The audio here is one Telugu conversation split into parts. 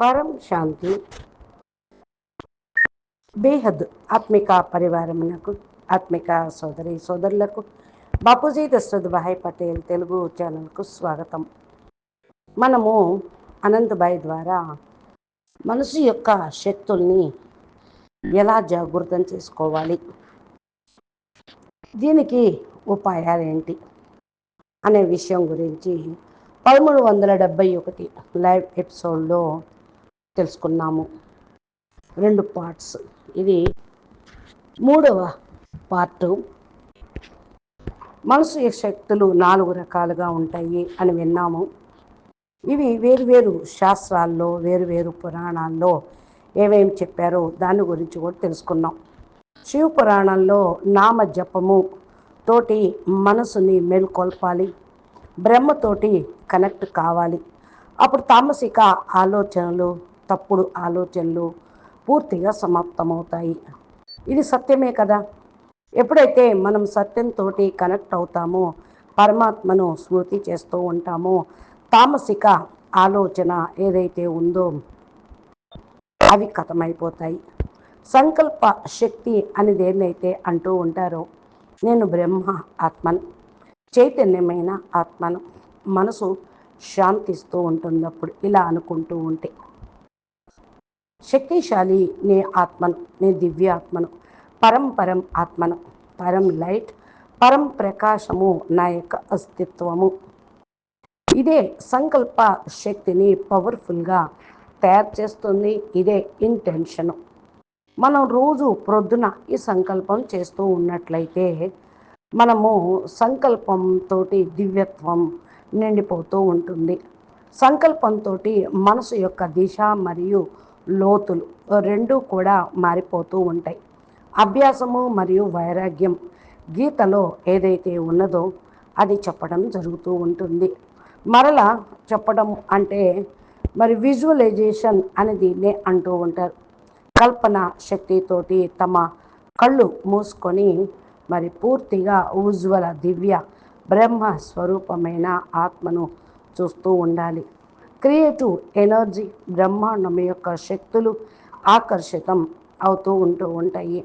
పరం శాంతి. బేహద్ ఆత్మిక పరివారమునకు ఆత్మిక సోదరి సోదరులకు బాపూజీ దశరథ్ భాయ్ పటేల్ తెలుగు ఛానల్కు స్వాగతం. మనము అనంతభాయ్ ద్వారా మనసు యొక్క శక్తుల్ని ఎలా జాగృతం చేసుకోవాలి? దీనికి ఉపాయాలు ఏంటి? అనే విషయం గురించి పదమూడు వందల డెబ్భై ఒకటి లైవ్ ఎపిసోడ్లో తెలుసుకున్నాము. రెండు పార్ట్స్ ఇది మూడవ పార్టు మనసు శక్తులు నాలుగు రకాలుగా ఉంటాయి అని విన్నాము. ఇవి వేరువేరు శాస్త్రాల్లో వేరువేరు పురాణాల్లో ఏమేమి చెప్పారో దాని గురించి కూడా తెలుసుకున్నాం. శివ పురాణంలో నామ జపము తోటి మనసుని మేల్కొల్పాలి బ్రహ్మతోటి కనెక్ట్ కావాలి. అప్పుడు తామసిక ఆలోచనలు తప్పుడు ఆలోచనలు పూర్తిగా సమాప్తమవుతాయి. ఇది సత్యమే కదా? ఎప్పుడైతే మనం సత్యంతో కనెక్ట్ అవుతామో పరమాత్మను స్మృతి చేస్తూ ఉంటామో తామసిక ఆలోచన ఏదైతే ఉందో అవి కథమైపోతాయి. సంకల్ప శక్తి అనేది ఏదైతే అంటూ ఉంటారో నేను బ్రహ్మ ఆత్మను చైతన్యమైన ఆత్మను మనసు శాంతిస్తూ ఉంటున్నప్పుడు ఇలా అనుకుంటూ ఉంటే శక్తిశాలి నే ఆత్మను నే దివ్య ఆత్మను పరం పరం ఆత్మను పరం లైట్ పరం ప్రకాశము నా యొక్క అస్తిత్వము. ఇదే సంకల్ప శక్తిని పవర్ఫుల్గా తయారు చేస్తుంది. ఇదే ఇంటెన్షను మనం రోజు ప్రొద్దున ఈ సంకల్పం చేస్తూ ఉన్నట్లయితే మనము సంకల్పంతో దివ్యత్వం నిండిపోతూ ఉంటుంది. సంకల్పంతో మనసు యొక్క దిశ మరియు లోతులు రెండు కూడా మారిపోతూ ఉంటాయి. అభ్యాసము మరియు వైరాగ్యం గీతలో ఏదైతే ఉన్నదో అది చెప్పడం జరుగుతూ ఉంటుంది. మరలా చెప్పడం అంటే మరి విజువలైజేషన్ అని దీన్నే అంటూ ఉంటారు. కల్పన శక్తితోటి తమ కళ్ళు మూసుకొని మరి పూర్తిగా ఉజ్వల దివ్య బ్రహ్మ స్వరూపమైన ఆత్మను చూస్తూ ఉండాలి. క్రియేటివ్ ఎనర్జీ బ్రహ్మాండం యొక్క శక్తులు ఆకర్షితం అవుతూ ఉంటూ ఉంటాయి.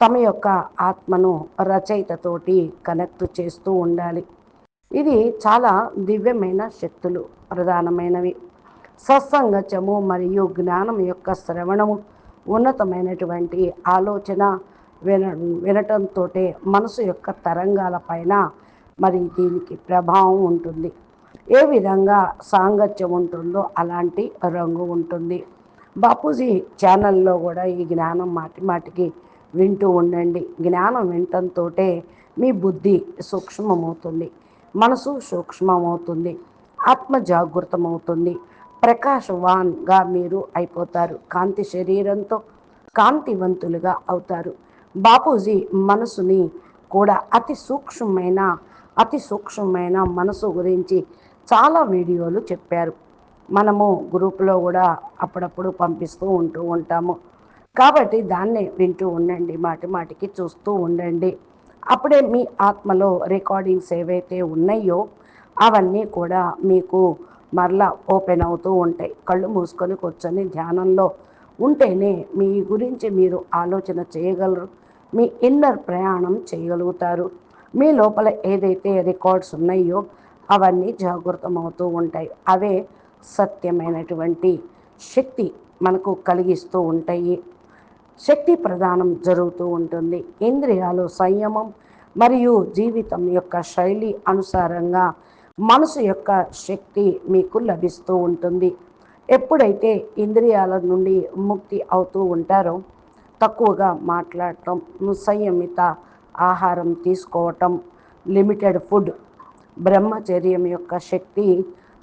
తమ యొక్క ఆత్మను రచయితతోటి కనెక్ట్ చేస్తూ ఉండాలి. ఇది చాలా దివ్యమైన శక్తులు ప్రధానమైనవి. సత్సంగత్యము మరియు జ్ఞానం యొక్క శ్రవణము ఉన్నతమైనటువంటి ఆలోచన విన వినటంతో మనసు యొక్క తరంగాల పైన మరి దీనికి ప్రభావం ఉంటుంది. ఏ విధంగా సాంగత్యం ఉంటుందో అలాంటి రంగు ఉంటుంది. బాపూజీ ఛానల్లో కూడా ఈ జ్ఞానం మాటి మాటికి వింటూ ఉండండి. జ్ఞానం వినటంతో మీ బుద్ధి సూక్ష్మమవుతుంది. మనసు సూక్ష్మమవుతుంది. ఆత్మ జాగృతమవుతుంది. ప్రకాశవాన్గా మీరు అయిపోతారు. కాంతి శరీరంతో కాంతివంతులుగా అవుతారు. బాపూజీ మనసుని కూడా అతి సూక్ష్మమైన అతి సూక్ష్మమైన మనసు గురించి చాలా వీడియోలు చెప్పారు. మనము గ్రూపులో కూడా అప్పుడప్పుడు పంపిస్తూ ఉంటూ ఉంటాము. కాబట్టి దాన్నే వింటూ ఉండండి మాటి మాటికి చూస్తూ ఉండండి. అప్పుడే మీ ఆత్మలో రికార్డింగ్స్ ఏవైతే ఉన్నాయో అవన్నీ కూడా మీకు మరలా ఓపెన్ అవుతూ ఉంటాయి. కళ్ళు మూసుకొని కూర్చొని ధ్యానంలో ఉంటేనే మీ గురించి మీరు ఆలోచన చేయగలరు. మీ ఇన్నర్ ప్రయాణం చేయగలుగుతారు. మీ లోపల ఏదైతే రికార్డ్స్ ఉన్నాయో అవన్నీ జాగృతమవుతూ ఉంటాయి. అవే సత్యమైనటువంటి శక్తి మనకు కలిగిస్తూ ఉంటాయి. శక్తి ప్రదానం జరుగుతూ ఉంటుంది. ఇంద్రియాలు సంయమం మరియు జీవితం యొక్క శైలి అనుసారంగా మనసు యొక్క శక్తి మీకు లభిస్తూ ఉంటుంది. ఎప్పుడైతే ఇంద్రియాల నుండి ముక్తి అవుతూ ఉంటారో తక్కువగా మాట్లాడటం సంయమిత ఆహారం తీసుకోవటం లిమిటెడ్ ఫుడ్ బ్రహ్మచర్యం యొక్క శక్తి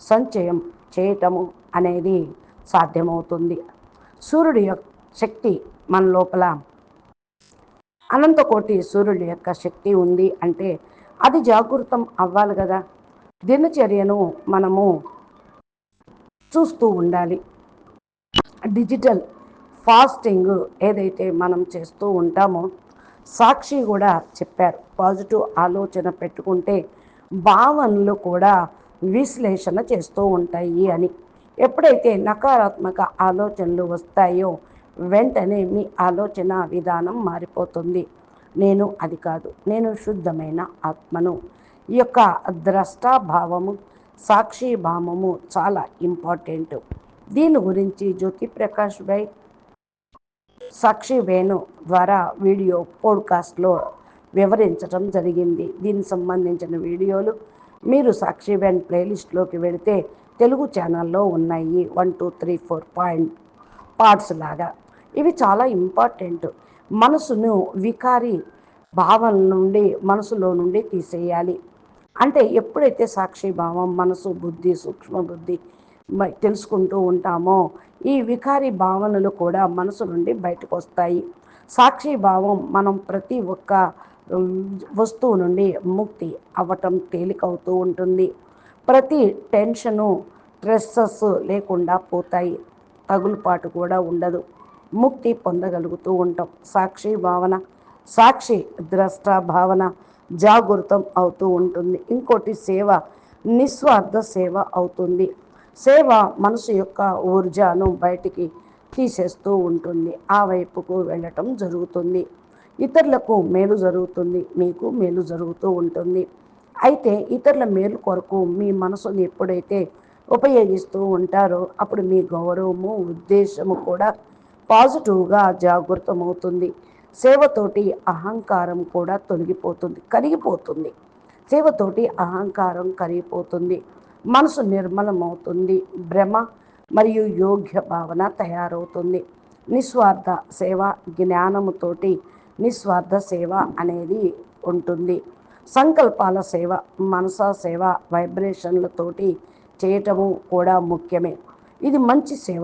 సంచయం చేయటము అనేది సాధ్యమవుతుంది. సూర్యుడి యొక్క శక్తి మన లోపల అనంతకోటి సూర్యుడి యొక్క శక్తి ఉంది అంటే అది జాగృతం అవ్వాలి కదా. దినచర్యను మనము చూస్తూ ఉండాలి. డిజిటల్ ఫాస్టింగ్ ఏదైతే మనం చేస్తూ ఉంటామో సాక్షి కూడా చెప్పారు. పాజిటివ్ ఆలోచన పెట్టుకుంటే భావనలు కూడా విశ్లేషణ చేస్తూ ఉంటాయి అని. ఎప్పుడైతే నకారాత్మక ఆలోచనలు వస్తాయో వెంటనే మీ ఆలోచన విధానం మారిపోతుంది. నేను అది కాదు నేను శుద్ధమైన ఆత్మను. ఈ యొక్క ద్రష్టాభావము సాక్షి భావము చాలా ఇంపార్టెంట్. దీని గురించి జ్యోతి ప్రకాష్ భాయ్ సాక్షి వేణు ద్వారా వీడియో పోడ్కాస్ట్లో వివరించడం జరిగింది. దీనికి సంబంధించిన వీడియోలు మీరు సాక్షి వేణ్ ప్లేలిస్ట్లోకి వెళితే తెలుగు ఛానల్లో ఉన్నాయి. One two three four point parts లాగా. ఇవి చాలా ఇంపార్టెంట్. మనసును వికారి భావన నుండి మనసులో నుండి తీసేయాలి. అంటే ఎప్పుడైతే సాక్షి భావం మనసు బుద్ధి సూక్ష్మ బుద్ధి తెలుసుకుంటూ ఉంటామో? ఈ వికారి భావనలు కూడా మనసు నుండి బయటకు వస్తాయి సాక్షి భావం మనం ప్రతి ఒక్క వస్తువు నుండి ముక్తి అవ్వటం తేలికవుతూ ఉంటుంది. ప్రతి టెన్షను స్ట్రెస్సెస్ లేకుండా పోతాయి. తగులుపాటు కూడా ఉండదు. ముక్తి పొందగలుగుతూ ఉంటాం. సాక్షి భావన సాక్షి ద్రష్ట భావన జాగృతం అవుతూ ఉంటుంది. ఇంకోటి సేవ నిస్వార్థ సేవ అవుతుంది. సేవ మనసు యొక్క ఊర్జాను బయటికి తీసేస్తూ ఉంటుంది. ఆ వైపుకు వెళ్ళటం జరుగుతుంది. ఇతరులకు మేలు జరుగుతుంది. మీకు మేలు జరుగుతూ ఉంటుంది. అయితే ఇతరుల మేలు కొరకు మీ మనసుని ఎప్పుడైతే ఉపయోగిస్తూ ఉంటారో అప్పుడు మీ గౌరవము ఉద్దేశము కూడా పాజిటివ్గా జాగృతమవుతుంది. సేవతోటి అహంకారం కూడా తొలగిపోతుంది కరిగిపోతుంది. సేవతోటి అహంకారం కరిగిపోతుంది. మనసు నిర్మలమవుతుంది. భ్రమ మరియు యోగ్య భావన తయారవుతుంది. నిస్వార్థ సేవ జ్ఞానముతోటి నిస్వార్థ సేవ అనేది ఉంటుంది. సంకల్పాల సేవ మనస సేవ వైబ్రేషన్లతోటి చేయటము కూడా ముఖ్యమే. ఇది మంచి సేవ.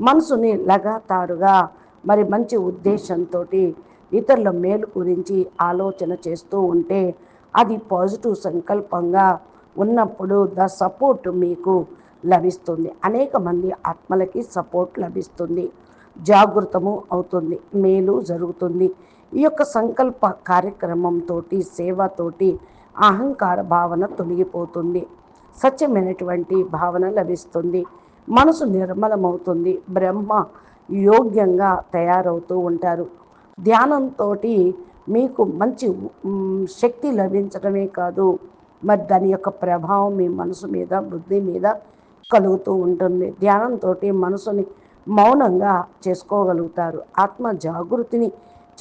మనసుని లగాతారుగా మరి మంచి ఉద్దేశంతో ఇతరుల మేలు గురించి ఆలోచన చేస్తూ ఉంటే అది పాజిటివ్ సంకల్పంగా ఉన్నప్పుడు ద సపోర్ట్ మీకు లభిస్తుంది. అనేక మంది ఆత్మలకి సపోర్ట్ లభిస్తుంది. జాగృతము అవుతుంది. మేలు జరుగుతుంది. ఈ యొక్క సంకల్ప కార్యక్రమంతో సేవతోటి అహంకార భావన తొలగిపోతుంది. సత్యమైనటువంటి భావన లభిస్తుంది. మనసు నిర్మలమవుతుంది. బ్రహ్మ యోగ్యంగా తయారవుతూ ఉంటారు. ధ్యానంతో మీకు మంచి శక్తి లభించడమే కాదు. మరి దాని యొక్క ప్రభావం మీ మనసు మీద బుద్ధి మీద కలుగుతూ ఉంటుంది. ధ్యానంతో మనసుని మౌనంగా చేసుకోగలుగుతారు. ఆత్మ జాగృతిని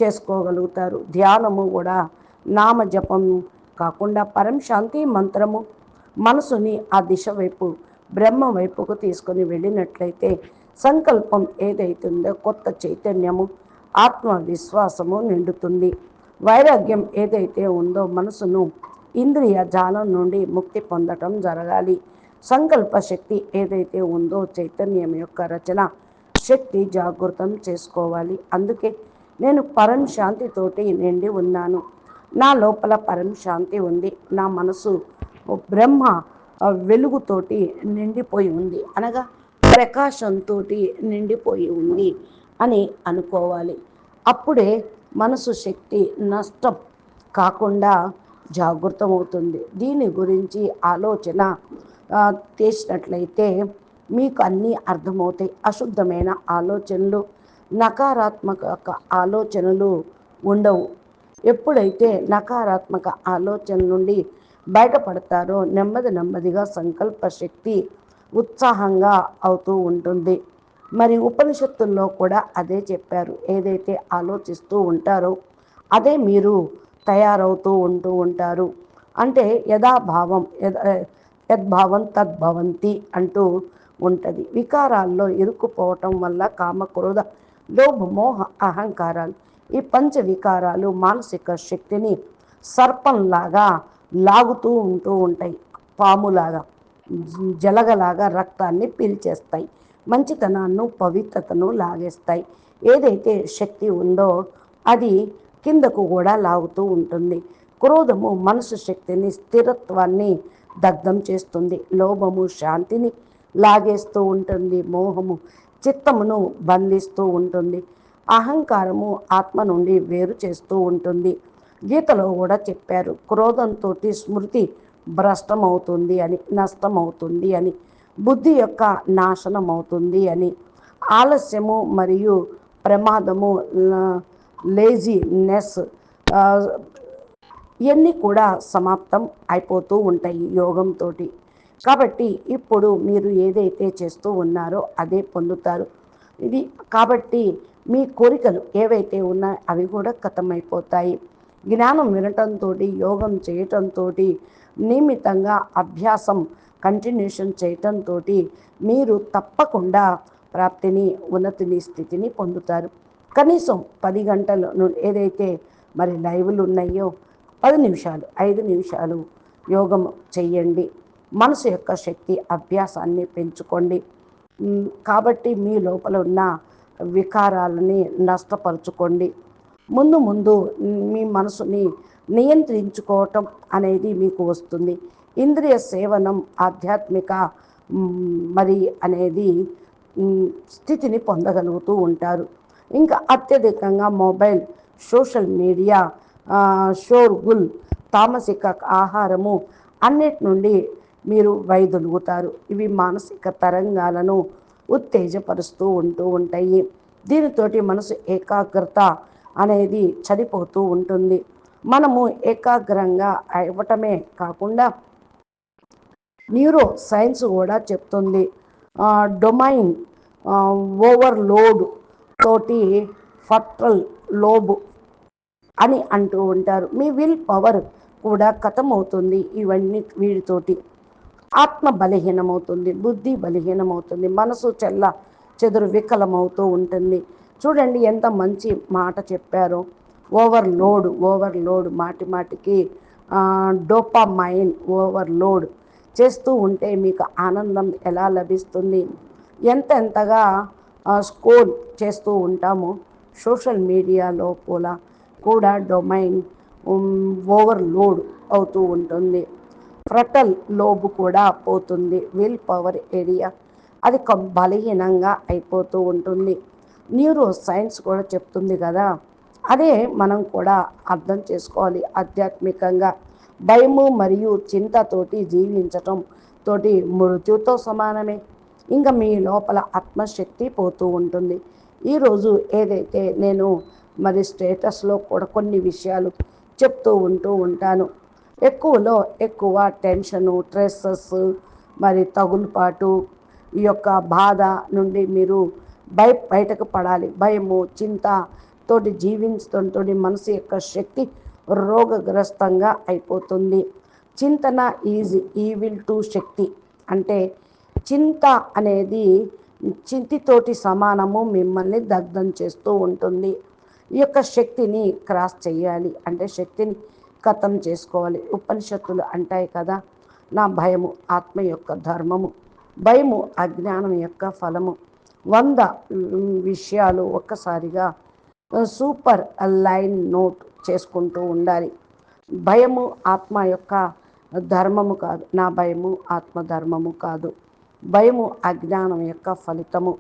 చేసుకోగలుగుతారు. ధ్యానము కూడా నామ జపం కాకుండా పరం శాంతి మంత్రము మనసుని ఆ దిశ వైపు బ్రహ్మ వైపుకు తీసుకొని వెళ్ళినట్లయితే సంకల్పం ఏదైతుందో కొత్త చైతన్యము ఆత్మవిశ్వాసము నిండుతుంది. వైరాగ్యం ఏదైతే ఉందో మనసును ఇంద్రియ జాలం నుండి ముక్తి పొందటం జరగాలి. సంకల్ప శక్తి ఏదైతే ఉందో చైతన్యం యొక్క రచన శక్తి జాగృతం చేసుకోవాలి. అందుకే నేను పరం శాంతితోటి నిండి ఉన్నాను. నా లోపల పరం శాంతి ఉంది. నా మనసు బ్రహ్మ వెలుగుతోటి నిండిపోయి ఉంది. అనగా ప్రకాశంతో నిండిపోయి ఉంది అని అనుకోవాలి. అప్పుడే మనసు శక్తి నష్టం కాకుండా జాగృతమవుతుంది. దీని గురించి ఆలోచన చేసినట్లయితే మీకు అన్నీ అర్థమవుతాయి. అశుద్ధమైన ఆలోచనలు నకారాత్మక ఆలోచనలు ఉండవు. ఎప్పుడైతే నకారాత్మక ఆలోచన నుండి బయటపడతారో నెమ్మది నెమ్మదిగా సంకల్ప శక్తి ఉత్సాహంగా అవుతూ ఉంటుంది. మరి ఉపనిషత్తుల్లో కూడా అదే చెప్పారు. ఏదైతే ఆలోచిస్తూ ఉంటారో అదే మీరు తయారవుతూ ఉంటూ ఉంటారు. అంటే యథాభావం యద్భావం తద్భవంతి అంటూ ఉంటుంది. వికారాల్లో ఇరుక్కుపోవటం వల్ల కామక్రోధ లోభ మోహ అహంకారాలు ఈ పంచ వికారాలు మానసిక శక్తిని సర్పంలాగా లాగుతూ ఉంటూ ఉంటాయి. పాములాగా జలగలాగా రక్తాన్ని పీల్చేస్తాయి. మంచితనాన్ని పవిత్రతను లాగేస్తాయి. ఏదైతే శక్తి ఉందో అది కిందకు కూడా లాగుతూ ఉంటుంది. క్రోధము మనసు శక్తిని స్థిరత్వాన్ని దగ్ధం చేస్తుంది. లోభము శాంతిని లాగేస్తూ ఉంటుంది. మోహము చిత్తమును బంధిస్తూ ఉంటుంది. అహంకారము ఆత్మ నుండి వేరు చేస్తూ ఉంటుంది. గీతలో కూడా చెప్పారు క్రోధంతో స్మృతి భ్రష్టమవుతుంది అని నష్టమవుతుంది అని బుద్ధి యొక్క నాశనం అవుతుంది అని ఆలస్యము మరియు ప్రమాదము లేజీనెస్ ఇవన్నీ కూడా సమాప్తం అయిపోతూ ఉంటాయి యోగంతో కాబట్టి ఇప్పుడు మీరు ఏదైతే చేస్తూ ఉన్నారో అదే పొందుతారు. ఇది కాబట్టి మీ కోరికలు ఏవైతే ఉన్నాయో అవి కూడా కథమైపోతాయి. జ్ఞానం వినటంతో యోగం చేయటంతో నియమితంగా అభ్యాసం కంటిన్యూషన్ చేయటంతో మీరు తప్పకుండా ప్రాప్తిని ఉన్నతిని స్థితిని పొందుతారు. కనీసం పది గంటలు ఏదైతే మరి లైవ్లు ఉన్నాయో పది నిమిషాలు ఐదు నిమిషాలు యోగం చెయ్యండి. మనసు యొక్క శక్తి అభ్యాసాన్ని పెంచుకోండి. కాబట్టి మీ లోపల ఉన్న వికారాలని నష్టపరుచుకోండి. ముందు ముందు మీ మనసుని నియంత్రించుకోవటం అనేది మీకు వస్తుంది. ఇంద్రియ సేవనం ఆధ్యాత్మిక మరి అనేది స్థితిని పొందగలుగుతూ ఉంటారు. ఇంకా అత్యధికంగా మొబైల్ సోషల్ మీడియా షోర్గుల్ తామసిక ఆహారము అన్నిటి నుండి మీరు వైదొలుగుతారు. ఇవి మానసిక తరంగాలను ఉత్తేజపరుస్తూ ఉంటూ ఉంటాయి. దీనితోటి మనసు ఏకాగ్రత అనేది చనిపోతూ ఉంటుంది. మనము ఏకాగ్రంగా ఇవ్వటమే కాకుండా న్యూరో సైన్స్ కూడా చెప్తుంది. డొమైన్ ఓవర్లోడ్ తోటి ఫట్రల్ లోబు అని అంటూ ఉంటారు. మీ విల్ పవర్ కూడా కథమవుతుంది ఇవన్నీ వీటితోటి ఆత్మ బలహీనమవుతుంది బుద్ధి బలహీనమవుతుంది మనసు చెల్ల చెదురు వికలమవుతూ ఉంటుంది. చూడండి ఎంత మంచి మాట చెప్పారో. ఓవర్లోడ్ ఓవర్లోడ్ మాటి మాటికి డోపామైన్ ఓవర్లోడ్ చేస్తూ ఉంటే మీకు ఆనందం ఎలా లభిస్తుంది? ఎంతెంతగా స్కోర్ చేస్తూ ఉంటాము. సోషల్ మీడియాలో కూడా కూడా డొమైన్ ఓవర్లోడ్ అవుతూ ఉంటుంది. ఫ్రటల్ లోబు కూడా పోతుంది. విల్ పవర్ ఏరియా అది బలహీనంగా అయిపోతూ ఉంటుంది. న్యూరో సైన్స్ కూడా చెప్తుంది కదా. అదే మనం కూడా అర్థం చేసుకోవాలి ఆధ్యాత్మికంగా. భయము మరియు చింతతోటి జీవించటం తోటి మృత్యుతో సమానమే. ఇంకా మీ లోపల ఆత్మశక్తి పోతూ ఉంటుంది. ఈరోజు ఏదైతే నేను మరి స్టేటస్లో కూడా కొన్ని విషయాలు చెప్తూ ఉంటూ ఉంటాను. ఎక్కువలో ఎక్కువ టెన్షను స్ట్రెస్సెస్ మరి తగులుపాటు ఈ యొక్క బాధ నుండి మీరు బయ బయటకు పడాలి. భయము చింత తోటి జీవించడంతో మనసు యొక్క శక్తి రోగగ్రస్తంగా అయిపోతుంది. చింతన ఈజ్ ఈవిల్ టు శక్తి అంటే చింత అనేది చింతితోటి సమానము మిమ్మల్ని దగ్ధం చేస్తూ ఉంటుంది. ఈ యొక్క శక్తిని క్రాస్ చేయాలి. అంటే శక్తిని కథం చేసుకోవాలి. ఉపనిషత్తులు అంటాయి కదా నా భయము ఆత్మ యొక్క ధర్మము భయము అజ్ఞానం యొక్క ఫలము. వంద విషయాలు ఒక్కసారిగా సూపర్ లైన్ నోట్ చేసుకుంటూ ఉండాలి. భయము ఆత్మ యొక్క ధర్మము కాదు నా భయము ఆత్మ ధర్మము కాదు. భయము అజ్ఞానం యొక్క ఫలితము.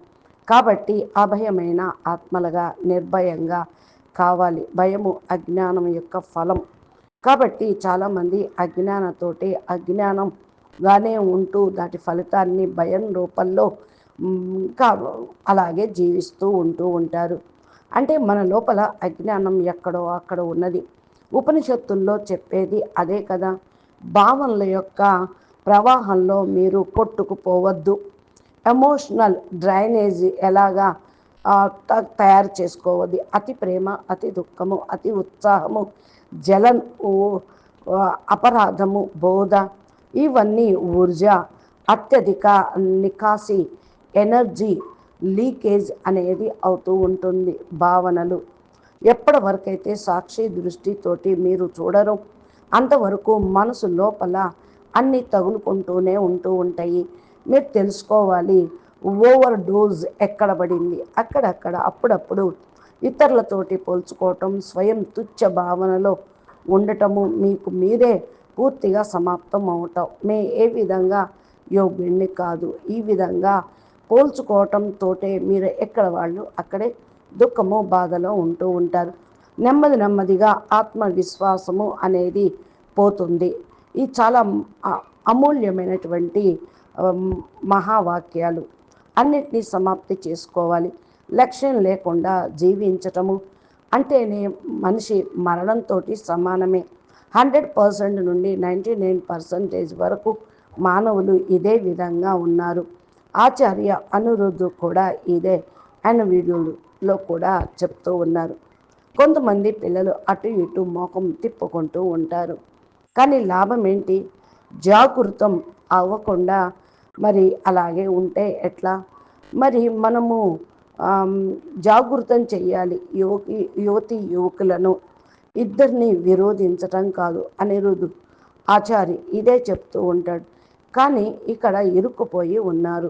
కాబట్టి అభయమైన ఆత్మలుగా నిర్భయంగా కావాలి. భయము అజ్ఞానం యొక్క ఫలం. కాబట్టి చాలామంది అజ్ఞానతోటి అజ్ఞానంగానే ఉంటూ దాటి ఫలితాన్ని భయం రూపంలో ఇంకా అలాగే జీవిస్తూ ఉంటూ ఉంటారు. అంటే మన లోపల అజ్ఞానం ఎక్కడో అక్కడ ఉన్నది. ఉపనిషత్తుల్లో చెప్పేది అదే కదా. భావనల యొక్క ప్రవాహంలో మీరు కొట్టుకుపోవద్దు. ఎమోషనల్ డ్రైనేజీ ఎలాగా తయారు చేసుకోవద్దు. అతి ప్రేమ అతి దుఃఖము అతి ఉత్సాహము జలం అపరాధము బోధ ఇవన్నీ ఊర్జ అత్యధిక నికాసి ఎనర్జీ లీకేజ్ అనేది అవుతూ ఉంటుంది భావనలు. ఎప్పటి వరకైతే సాక్షి దృష్టితోటి మీరు చూడరు అంతవరకు మనసు లోపల అన్నీ తగులుకుంటూనే ఉంటూ ఉంటాయి. మీరు తెలుసుకోవాలి ఓవర్ డోజ్ ఎక్కడ పడింది? అక్కడక్కడ అప్పుడప్పుడు ఇతరులతోటి పోల్చుకోవటం స్వయం తుచ్చ భావనలో ఉండటము మీకు మీరే పూర్తిగా సమాప్తం అవటం. మే ఏ విధంగా యోగ్యుణ్ణి కాదు ఈ విధంగా పోల్చుకోవటంతో మీరు ఎక్కడ వాళ్ళు? అక్కడే దుఃఖము బాధలో ఉంటూ ఉంటారు. నెమ్మది నెమ్మదిగా ఆత్మవిశ్వాసము అనేది పోతుంది. ఇది చాలా అమూల్యమైనటువంటి మహావాక్యాలు అన్నిటినీ సమాప్తి చేసుకోవాలి. లక్ష్యం లేకుండా జీవించటము అంటేనే మనిషి మరణంతో సమానమే. హండ్రెడ్ పర్సెంట్ నుండి నైంటీ నైన్ పర్సెంటేజ్ వరకు మానవులు ఇదే విధంగా ఉన్నారు. ఆచార్య అనురుద్ధు కూడా ఇదే ఆయన వీడియోలో కూడా చెప్తూ ఉన్నారు. కొంతమంది పిల్లలు అటు ఇటు మోకం తిప్పుకుంటూ ఉంటారు. కానీ లాభం ఏంటి? జాగృతం అవ్వకుండా మరి అలాగే ఉంటే ఎట్లా? మరి మనము జాగృతం చెయ్యాలి యువకి యువతి యువకులను. ఇద్దరిని విరోధించటం కాదు అనిరుద్ధు ఆచారి ఇదే చెప్తూ ఉంటాడు. కానీ ఇక్కడ ఇరుక్కుపోయి ఉన్నారు.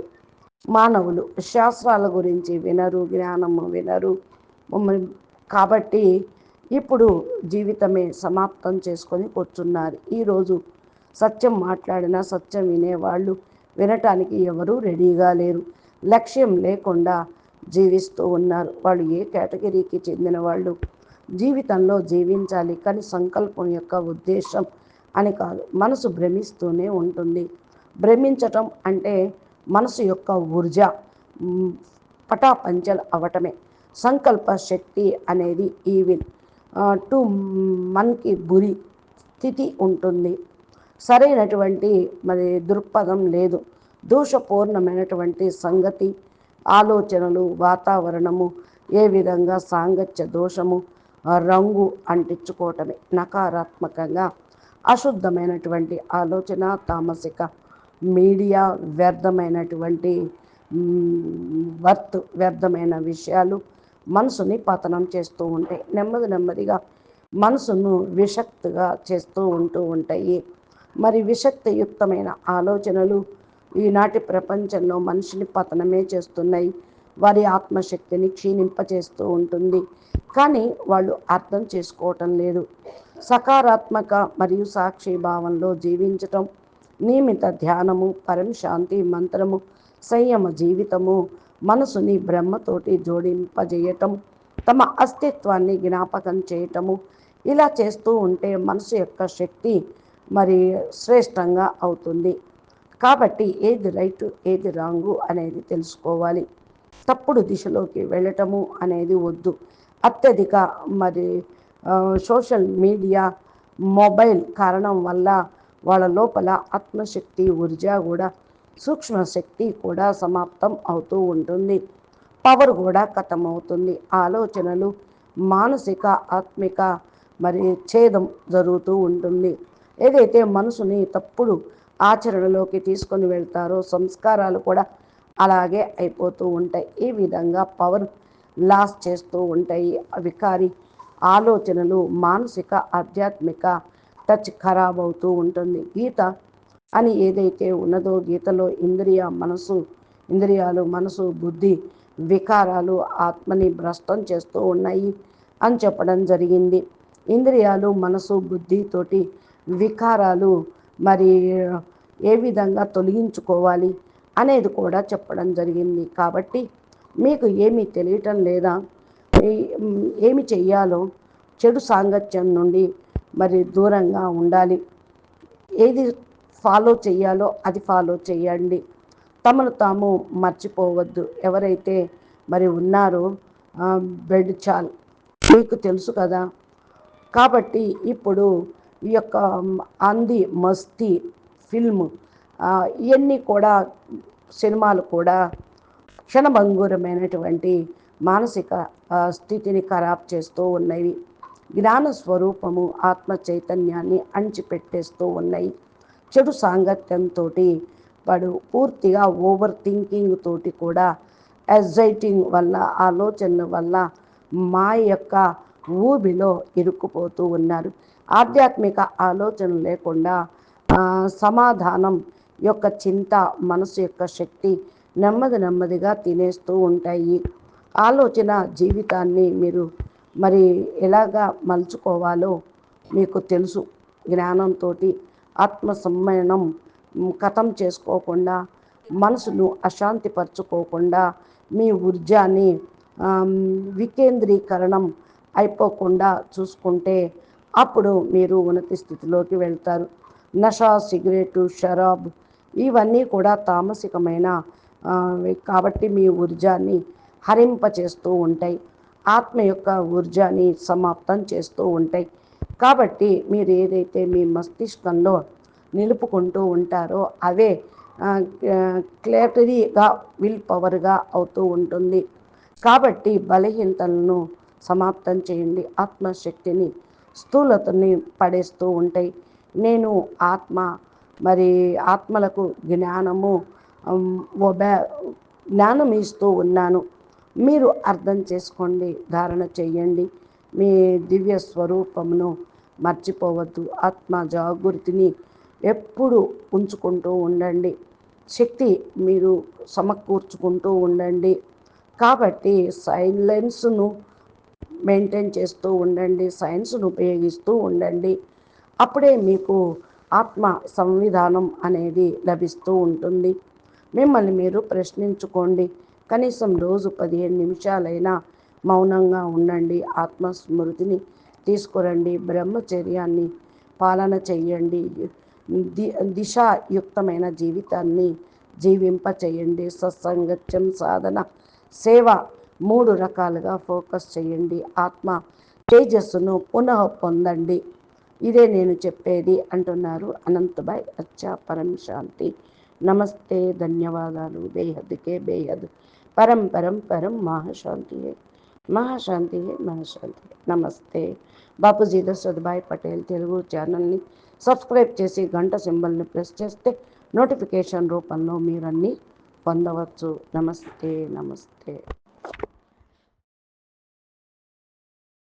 మానవులు శాస్త్రాల గురించి వినరు జ్ఞానము వినరు. కాబట్టి ఇప్పుడు జీవితమే సమాప్తం చేసుకొని కూర్చున్నారు. ఈరోజు సత్యం మాట్లాడినా సత్యం వినేవాళ్ళు వినటానికి ఎవరూ రెడీగా లేరు. లక్ష్యం లేకుండా జీవిస్తూ ఉన్నారు. వాళ్ళు ఏ కేటగిరీకి చెందిన వాళ్ళు? జీవితంలో జీవించాలి కానీ సంకల్పం యొక్క ఉద్దేశం అని కాదు. మనసు భ్రమిస్తూనే ఉంటుంది. భ్రమించటం అంటే మనసు యొక్క ఊర్జ పటాపంచలు అవటమే. సంకల్ప శక్తి అనేది ఈవిన్ టు మనకి బురి స్థితి ఉంటుంది. సరైనటువంటి మరి దృక్పథం లేదు. దోషపూర్ణమైనటువంటి సంగతి ఆలోచనలు వాతావరణము ఏ విధంగా సాంగత్య దోషము రంగు అంటించుకోవటమే నకారాత్మకంగా అశుద్ధమైనటువంటి ఆలోచన తామసిక మీడియా వ్యర్థమైనటువంటి వర్త్ వ్యర్థమైన విషయాలు మనసుని పతనం చేస్తూ ఉంటాయి. నెమ్మది నెమ్మదిగా మనసును విషక్తిగా చేస్తూ ఉంటూ ఉంటాయి. మరి విషక్తియుక్తమైన ఆలోచనలు ఈనాటి ప్రపంచంలో మనిషిని పతనమే చేస్తున్నాయి. వారి ఆత్మశక్తిని క్షీణింపచేస్తూ ఉంటుంది. కానీ వాళ్ళు అర్థం చేసుకోవటం లేదు. సకారాత్మక మరియు సాక్షి భావంలో జీవించటం నియమిత ధ్యానము పరం శాంతి మంత్రము సంయమ జీవితము మనసుని బ్రహ్మతోటి జోడింపజేయటం తమ అస్తిత్వాన్ని జ్ఞాపకం చేయటము. ఇలా చేస్తూ ఉంటే మనసు యొక్క శక్తి మరి శ్రేష్టంగా అవుతుంది. కాబట్టి ఏది రైట్ ఏది రాంగు అనేది తెలుసుకోవాలి. తప్పుడు దిశలోకి వెళ్ళటము అనేది వద్దు. అత్యధిక మరి సోషల్ మీడియా మొబైల్ కారణం వల్ల వాళ్ళ లోపల ఆత్మశక్తి ఊర్జా కూడా సూక్ష్మ శక్తి కూడా సమాప్తం అవుతూ ఉంటుంది. పవర్ కూడా అవుతుంది ఆలోచనలు మానసిక ఆత్మిక మరి ఛేదం జరుగుతూ ఉంటుంది. ఏదైతే మనసుని తప్పుడు ఆచరణలోకి తీసుకొని వెళ్తారో సంస్కారాలు కూడా అలాగే అయిపోతూ ఉంటాయి. ఈ విధంగా పవర్ లాస్ చేస్తూ ఉంటాయి. వికారి ఆలోచనలు మానసిక ఆధ్యాత్మిక టచ్ ఖరాబ్ అవుతూ ఉంటుంది. గీత అని ఏదైతే ఉన్నదో గీతలో ఇంద్రియ మనసు ఇంద్రియాలు మనసు బుద్ధి వికారాలు ఆత్మని భ్రష్టం చేస్తూ ఉన్నాయి అని చెప్పడం జరిగింది. ఇంద్రియాలు మనసు బుద్ధితోటి వికారాలు మరి ఏ విధంగా తొలగించుకోవాలి అనేది కూడా చెప్పడం జరిగింది. కాబట్టి మీకు ఏమీ తెలియటం లేదా ఏమి చెయ్యాలో చెడు సాంగత్యం నుండి మరి దూరంగా ఉండాలి. ఏది ఫాలో చేయాలో అది ఫాలో చేయండి తమను తాము మర్చిపోవద్దు. ఎవరైతే మరి ఉన్నారో బెడ్ చాల్ మీకు తెలుసు కదా. కాబట్టి ఇప్పుడు ఈ యొక్క అంది మస్తీ ఫిల్మ్ ఇవన్నీ కూడా సినిమాలు కూడా క్షణభంగురమైనటువంటి మానసిక స్థితిని ఖరాబ్ చేస్తూ ఉన్నవి జ్ఞాన స్వరూపము ఆత్మ చైతన్యాన్ని అణిచిపెట్టేస్తూ ఉన్నాయి. చెడు సాంగత్యంతో వాడు పూర్తిగా ఓవర్ థింకింగ్ తోటి కూడా ఎగ్జైటింగ్ వల్ల ఆలోచనల వల్ల మా యొక్క ఊబిలో ఇరుక్కుపోతూ ఉన్నారు. ఆధ్యాత్మిక ఆలోచన లేకుండా సమాధానం యొక్క చింత మనసు యొక్క శక్తి నెమ్మది నెమ్మదిగా తినేస్తూ ఉంటాయి. ఆలోచన జీవితాన్ని మీరు మరి ఎలాగా మలుచుకోవాలో మీకు తెలుసు. జ్ఞానంతో ఆత్మ సమ్మేళనం కథం చేసుకోకుండా మనసును అశాంతిపరచుకోకుండా మీ ఊర్జాన్ని వికేంద్రీకరణం అయిపోకుండా చూసుకుంటే అప్పుడు మీరు ఉన్నతి స్థితిలోకి వెళ్తారు. నషా సిగరెటు షరాబ్ ఇవన్నీ కూడా తామసికమైన కాబట్టి మీ ఊర్జాన్ని హరింపచేస్తూ ఉంటాయి. ఆత్మ యొక్క ఊర్జాని సమాప్తం చేస్తూ ఉంటాయి. కాబట్టి మీరు ఏదైతే మీ మస్తిష్కంలో నిలుపుకుంటూ ఉంటారో అవే క్లేటరీగా విల్ పవర్గా అవుతూ ఉంటుంది. కాబట్టి బలహీనతలను సమాప్తం చేయండి. ఆత్మశక్తిని స్థూలతని పడేస్తూ ఉంటాయి. నేను ఆత్మ మరి ఆత్మలకు జ్ఞానము జ్ఞానం ఇస్తూ ఉన్నాను. మీరు అర్థం చేసుకోండి ధారణ చెయ్యండి మీ దివ్య స్వరూపమును మర్చిపోవద్దు. ఆత్మ జాగృతిని ఎప్పుడు ఉంచుకుంటూ ఉండండి. శక్తి మీరు సమకూర్చుకుంటూ ఉండండి. కాబట్టి సైలెన్స్ను మెయింటైన్ చేస్తూ ఉండండి. సైన్స్ను ఉపయోగిస్తూ ఉండండి. అప్పుడే మీకు ఆత్మ సంవిధానం అనేది లభిస్తూ ఉంటుంది. మిమ్మల్ని మీరు ప్రశ్నించుకోండి. కనీసం రోజు పదిహేను నిమిషాలైనా మౌనంగా ఉండండి. ఆత్మస్మృతిని తీసుకురండి. బ్రహ్మచర్యాన్ని పాలన చేయండి. ది దిశాయుక్తమైన జీవితాన్ని జీవింప చేయండి సత్సంగత్యం సాధన సేవ మూడు రకాలుగా ఫోకస్ చేయండి. ఆత్మ తేజస్సును పునః పొందండి. ఇదే నేను చెప్పేది అంటున్నారు అనంతభాయ్ అచ్చా పరం శాంతి. నమస్తే ధన్యవాదాలు. బేహద్కే బేహద్. పరం పరం పరం మహాశాంతి మహాశాంతి మహాశాంతి. నమస్తే. బాపూజీ దశరథభాయ్ పటేల్ తెలుగు ఛానల్ని సబ్స్క్రైబ్ చేసి గంట సింబల్ని ప్రెస్ చేస్తే నోటిఫికేషన్ రూపంలో మీరన్నీ పొందవచ్చు. నమస్తే నమస్తే.